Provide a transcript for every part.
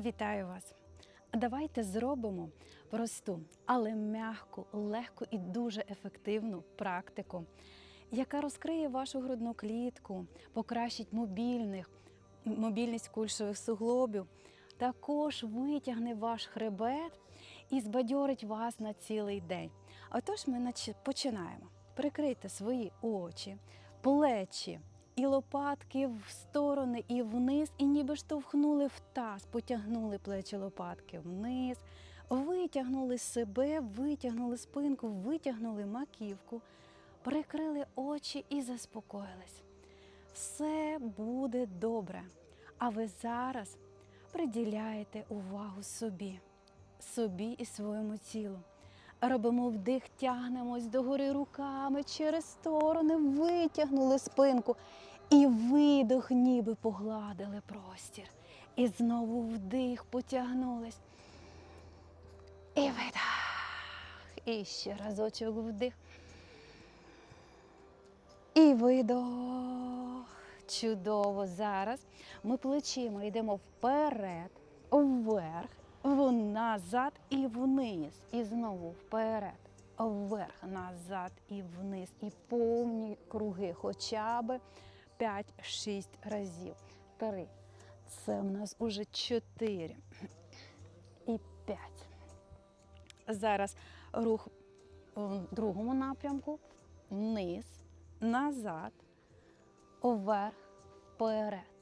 Вітаю вас! Давайте зробимо просту, але м'яку, легку і дуже ефективну практику, яка розкриє вашу грудну клітку, покращить мобільних, мобільність кульшових суглобів, також витягне ваш хребет і збадьорить вас на цілий день. Отож, ми починаємо. Прикрийте свої очі, плечі і лопатки в сторони і вниз, і ніби штовхнули в таз, потягнули плечі лопатки вниз, витягнули себе, витягнули спинку, витягнули маківку, прикрили очі і заспокоїлись. Все буде добре. А ви зараз приділяєте увагу собі, собі і своєму тілу. Робимо вдих, тягнемось догори руками через сторони, витягнули спинку і видох, ніби погладили простір. І знову вдих, потягнулись. І видих. І ще разочок вдих. І видох. Чудово. Зараз ми плечима йдемо вперед, вверх, назад і вниз. І знову вперед, вверх, назад і вниз. І повні круги, хоча б 5-6 разів. Три. Це в нас уже 4 і 5. Зараз рух в другому напрямку, вниз, назад, вверх, вперед.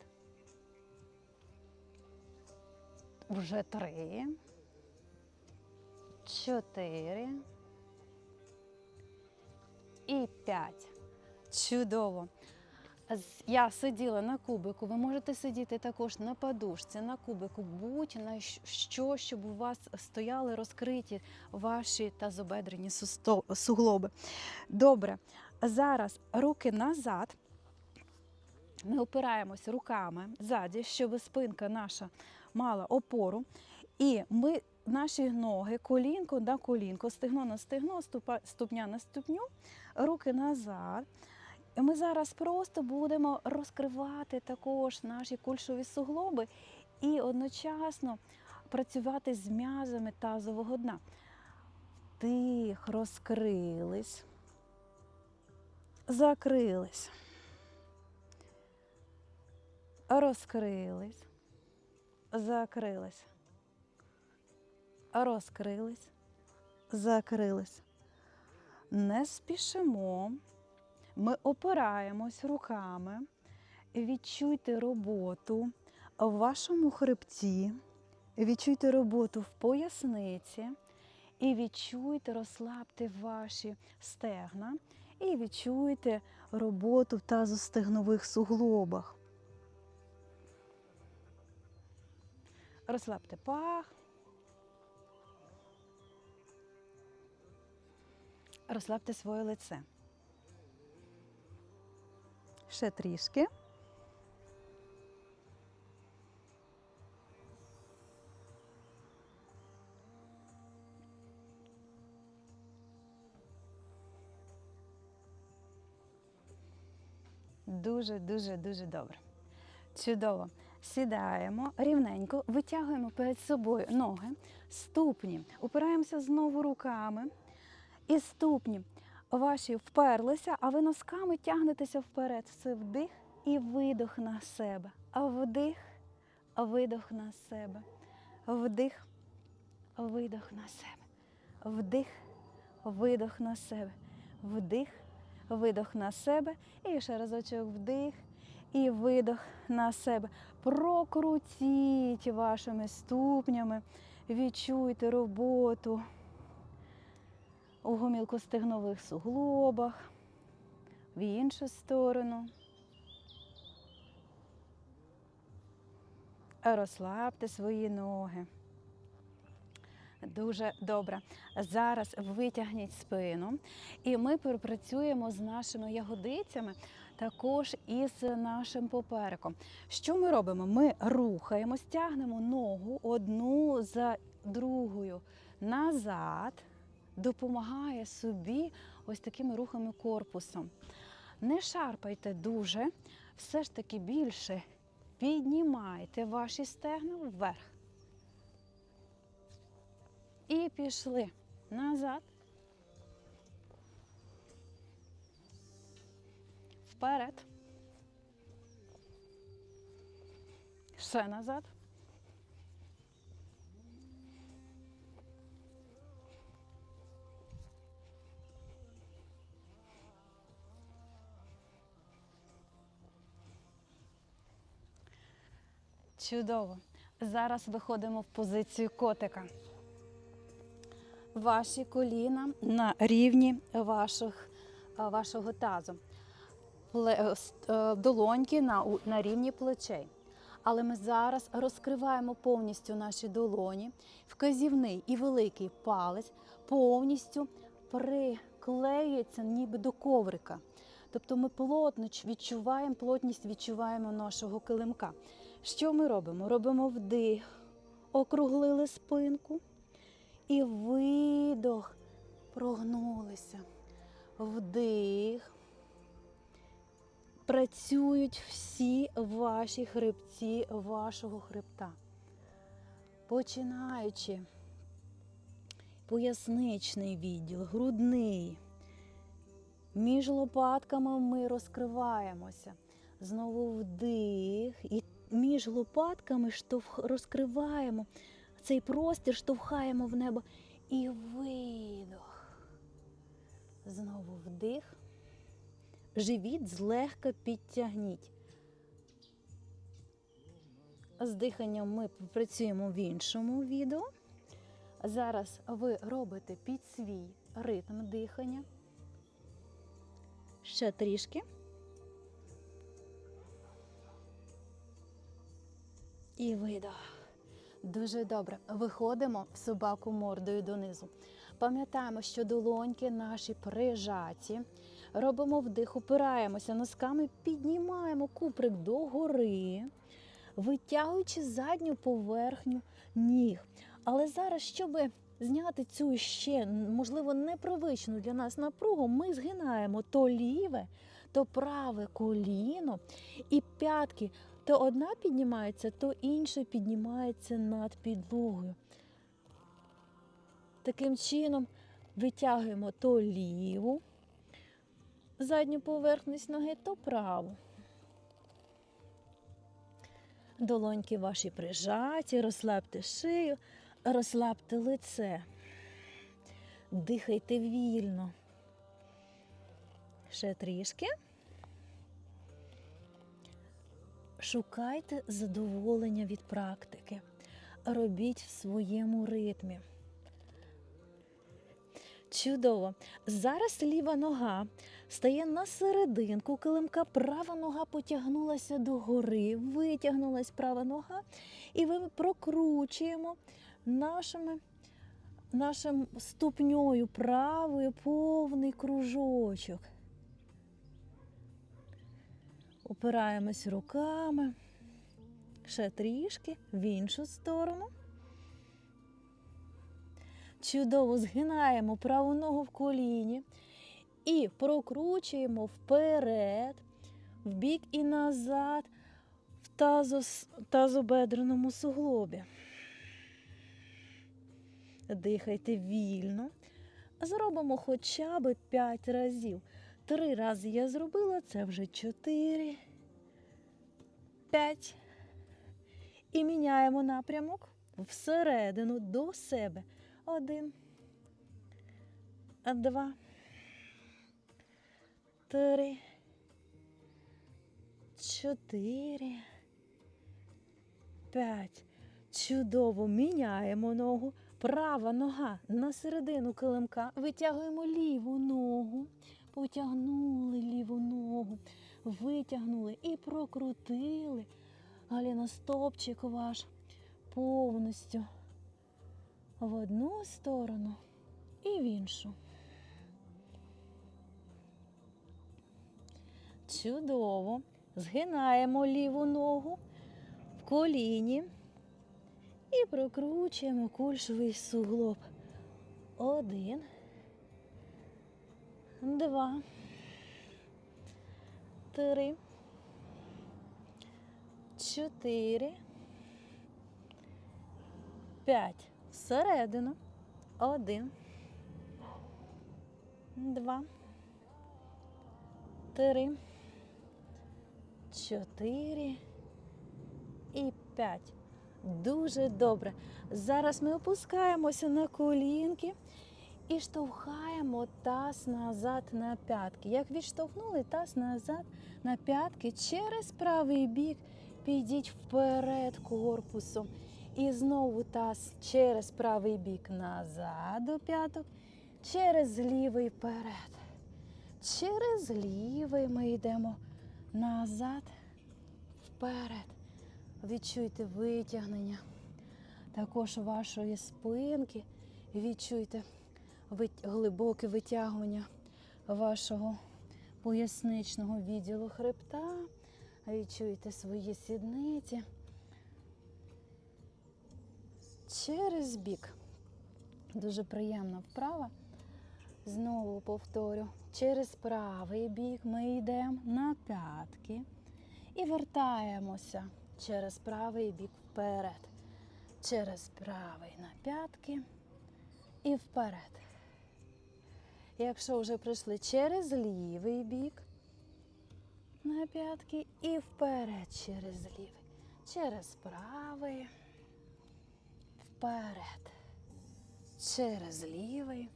Вже три, чотири і п'ять. Чудово. Я сиділа на кубику. Ви можете сидіти також на подушці, на кубику, будь-на що, щоб у вас стояли розкриті ваші тазобедрені суглоби. Добре. Зараз руки назад. Ми опираємось руками ззаді, щоб спинка наша мала опору. І ми наші ноги, колінко на колінко, стегно на стегно, ступа- ступня на ступню, руки назад. Ми зараз просто будемо розкривати також наші кульшові суглоби і одночасно працювати з м'язами тазового дна. Тих розкрились, закрились, розкрились, закрились, розкрились, закрились. Не спішимо. Ми опираємось руками. Відчуйте роботу в вашому хребті, відчуйте роботу в поясниці і відчуйте, розслабте ваші стегна і відчуйте роботу в тазостегнових суглобах. Розслабте пах. Розслабте своє лице. Ще трішки. Дуже, дуже, дуже добре. Чудово. Сідаємо рівненько, витягуємо перед собою ноги, ступні, упираємося знову руками. І ступні ваші вперлися, а ви носками тягнетеся вперед. Це вдих і видох на себе. А вдих, видох на себе. Вдих, видох на себе. Вдих, видох на себе. Вдих, видох на себе. І ще разочок вдих і видох на себе. Прокрутіть вашими ступнями, відчуйте роботу у гомілкостегнових суглобах, в іншу сторону. Розслабте свої ноги. Дуже добре. Зараз витягніть спину, і ми пропрацюємо з нашими ягодицями, також із нашим попереком. Що ми робимо? Ми рухаємо, стягнемо ногу одну за другою назад, допомагає собі ось такими рухами корпусом. Не шарпайте дуже, все ж таки більше піднімайте ваші стегна вверх. І пішли назад. Вперед. Ще назад. Чудово. Зараз виходимо в позицію котика. Ваші коліна на рівні ваших, вашого тазу. Е, е, Долоньки на, на рівні плечей. Але ми зараз розкриваємо повністю наші долоні, вказівний і великий палець повністю приклеюється ніби до коврика. Тобто ми плотно відчуваємо, плотність відчуваємо нашого килимка. Що ми робимо? Робимо вдих, округлили спинку і видох, прогнулися. Вдих. Працюють всі ваші хребці вашого хребта. Починаючи поясничний відділ, грудний. Між лопатками ми розкриваємося. Знову вдих. І між лопатками штовх... розкриваємо цей простір, штовхаємо в небо. І видох. Знову вдих. Живіт злегка підтягніть. З диханням ми працюємо в іншому відео. Зараз ви робите під свій ритм дихання. Ще трішки. І видох. Дуже добре. Виходимо в собаку мордою донизу. Пам'ятаємо, що долоньки наші прижаті. Робимо вдих, опираємося носками, піднімаємо куприк догори, витягуючи задню поверхню ніг. Але зараз, щоб зняти цю ще, можливо, непривичну для нас напругу, ми згинаємо то ліве, то праве коліно і п'ятки. То одна піднімається, то інша піднімається над підлогою. Таким чином витягуємо то ліву задню поверхність ноги, то праву. Долоньки ваші прижаті, розслабте шию, розслабте лице. Дихайте вільно. Ще трішки. Шукайте задоволення від практики. Робіть в своєму ритмі. Чудово. Зараз ліва нога стає на серединку килимка, права нога потягнулася догори, витягнулась права нога, і ми прокручуємо нашими, нашим ступньою правою повний кружочок. Опираємось руками. Ще трішки в іншу сторону. Чудово згинаємо праву ногу в коліні і прокручуємо вперед, в бік і назад в тазос, тазобедреному суглобі. Дихайте вільно. Зробимо хоча б 5 разів. Три рази я зробила, це вже 4, 5. І міняємо напрямок всередину до себе. Один, два, три, чотири, п'ять. Чудово міняємо ногу. Права нога на середину килимка. Витягуємо ліву ногу. Потягнули ліву ногу, витягнули і прокрутили. Галіна стопчик ваш повністю в одну сторону і в іншу. Чудово. Згинаємо ліву ногу в коліні і прокручуємо кульшовий суглоб. Один, два, три, чотири, п'ять. Всередину. Один. Два. Три. Чотири. І п'ять. Дуже добре. Зараз ми опускаємося на колінки і штовхаємо таз назад на п'ятки. Як відштовхнули таз назад на п'ятки через правий бік, підіть вперед корпусом. І знову таз через правий бік назад до п'яток, через лівий вперед. Через лівий ми йдемо назад, вперед. Відчуйте витягнення також вашої спинки. Відчуйте глибоке витягування вашого поясничного відділу хребта. Відчуйте свої сідниці. Через бік. Дуже приємна вправа. Знову повторю. Через правий бік ми йдемо на п'ятки і вертаємося через правий бік вперед. Через правий на п'ятки і вперед. Якщо вже прийшли через лівий бік на п'ятки і вперед через лівий, через правий, вперед, через лівий,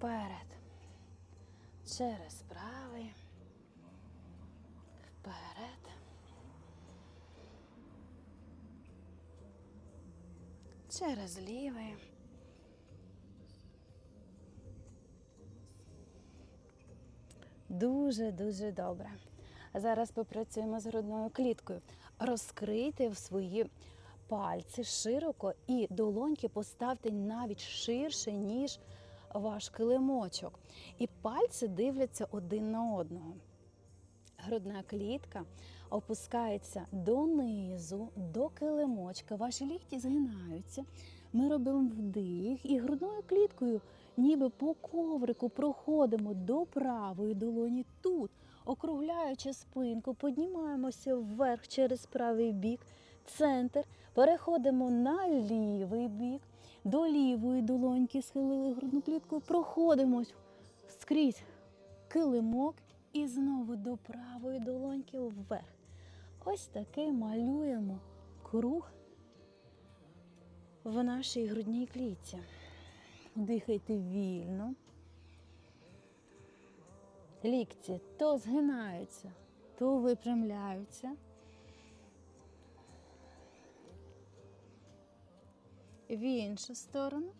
вперед, через правий, вперед. Через лівий. Дуже дуже добре. Зараз попрацюємо з грудною кліткою. Розкрийте свої пальці широко і долоньки поставте навіть ширше, ніж ваш килимочок. І пальці дивляться один на одного. Грудна клітка опускається донизу, до килимочка. Ваші лікті згинаються. Ми робимо вдих і грудною кліткою, ніби по коврику, проходимо до правої долоні тут, округляючи спинку, піднімаємося вверх через правий бік, центр, переходимо на лівий бік, до лівої долоньки схилили грудну клітку, проходимо скрізь килимок і знову до правої долоньки вверх. Ось такий малюємо круг в нашій грудній клітці. Дихайте вільно. Лікті то згинаються, то випрямляються. В іншу сторону.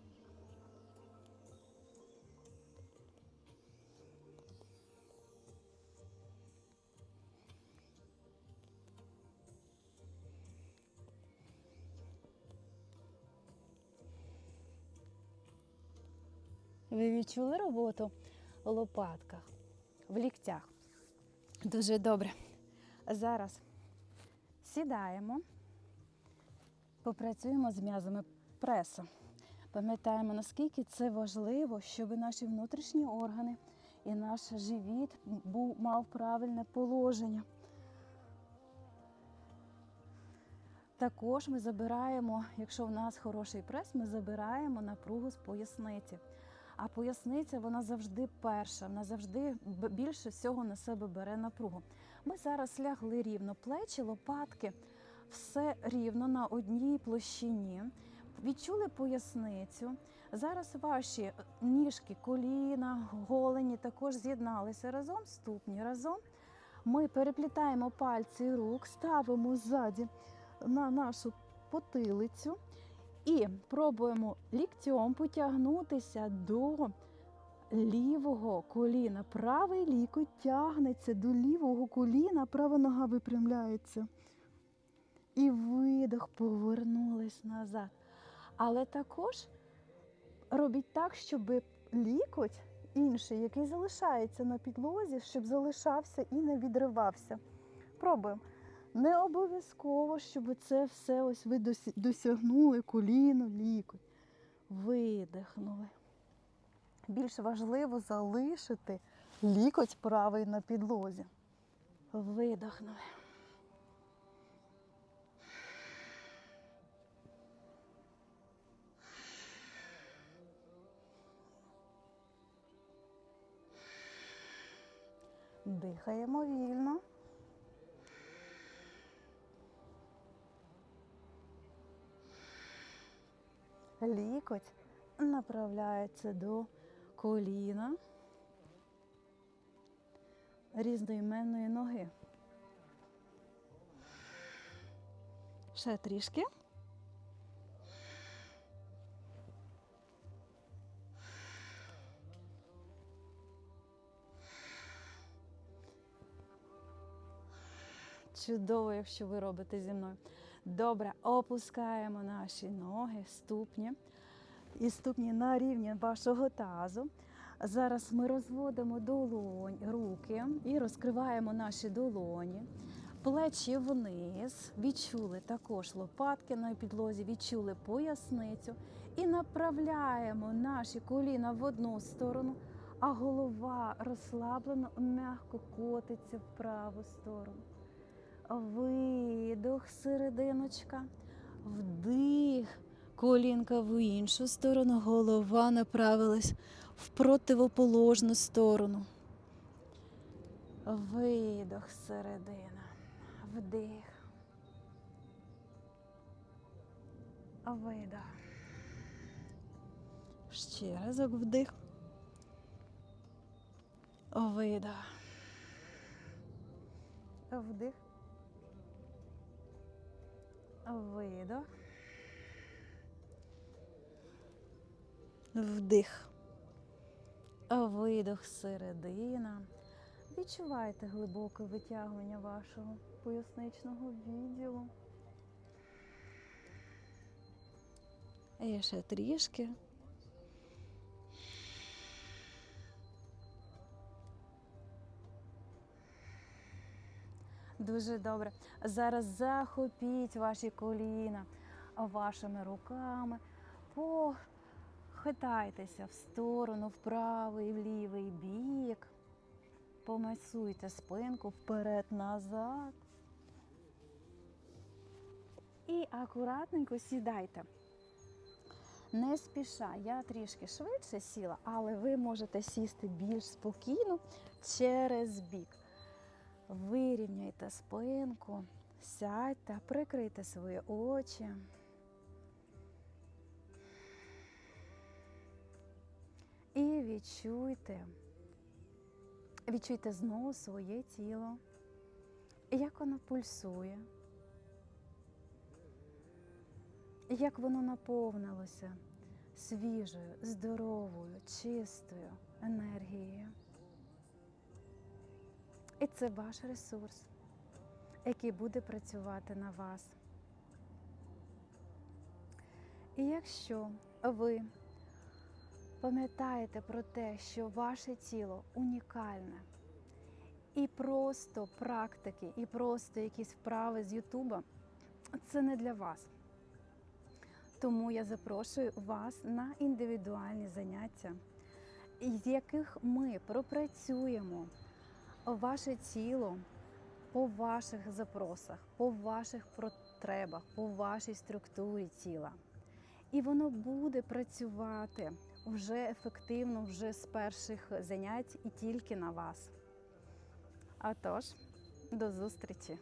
Ви відчули роботу в лопатках, в ліктях? Дуже добре. Зараз сідаємо, попрацюємо з м'язами пресу. Пам'ятаємо, наскільки це важливо, щоб наші внутрішні органи і наш живіт був, мав правильне положення. Також ми забираємо, якщо в нас хороший прес, ми забираємо напругу з поясниці. А поясниця вона завжди перша, вона завжди більше всього на себе бере напругу. Ми зараз лягли рівно, плечі, лопатки, все рівно на одній площині. Відчули поясницю. Зараз ваші ніжки, коліна, голені також з'єдналися разом, ступні разом. Ми переплітаємо пальці рук, ставимо ззаді на нашу потилицю і пробуємо ліктем потягнутися до лівого коліна. Правий лікоть тягнеться до лівого коліна, права нога випрямляється. І видох, повернулись назад. Але також робіть так, щоб лікоть інший, який залишається на підлозі, щоб залишався і не відривався. Пробуємо. Не обов'язково, щоб це все ось ви досягнули коліно, лікоть. Видихнули. Більш важливо залишити лікоть правий на підлозі. Видихнули. Дихаємо вільно. Лікоть направляється до коліна різноіменної ноги. Ще трішки. Чудово, якщо ви робите зі мною. Добре, опускаємо наші ноги, ступні і ступні на рівні вашого тазу. Зараз ми розводимо долонь, руки і розкриваємо наші долоні. Плечі вниз, відчули також лопатки на підлозі, відчули поясницю і направляємо наші коліна в одну сторону, а голова розслаблено, м'яко котиться в праву сторону. Видох, серединочка, вдих, колінка в іншу сторону, голова направилась в противоположну сторону. Видох, середина, вдих. Видох. Ще разок вдих. Видох. Вдих. Видох. Вдих. Видох середина. Відчувайте глибоке витягування вашого поясничного відділу. І ще трішки. Дуже добре. Зараз захопіть ваші коліна вашими руками. Похитайтеся в сторону, в правий, в лівий бік. Помасуйте спинку вперед-назад. І акуратненько сідайте. Не спіша, я трішки швидше сіла, але ви можете сісти більш спокійно через бік. Вирівняйте спинку, сядьте, прикрийте свої очі. І відчуйте, відчуйте знову своє тіло, як воно пульсує, як воно наповнилося свіжою, здоровою, чистою енергією. І це ваш ресурс, який буде працювати на вас. І якщо ви пам'ятаєте про те, що ваше тіло унікальне, і просто практики, і просто якісь вправи з Ютуба, це не для вас. Тому я запрошую вас на індивідуальні заняття, з яких ми пропрацюємо ваше тіло по ваших запросах, по ваших потребах, по вашій структурі тіла. І воно буде працювати вже ефективно, вже з перших занять і тільки на вас. А тож, до зустрічі!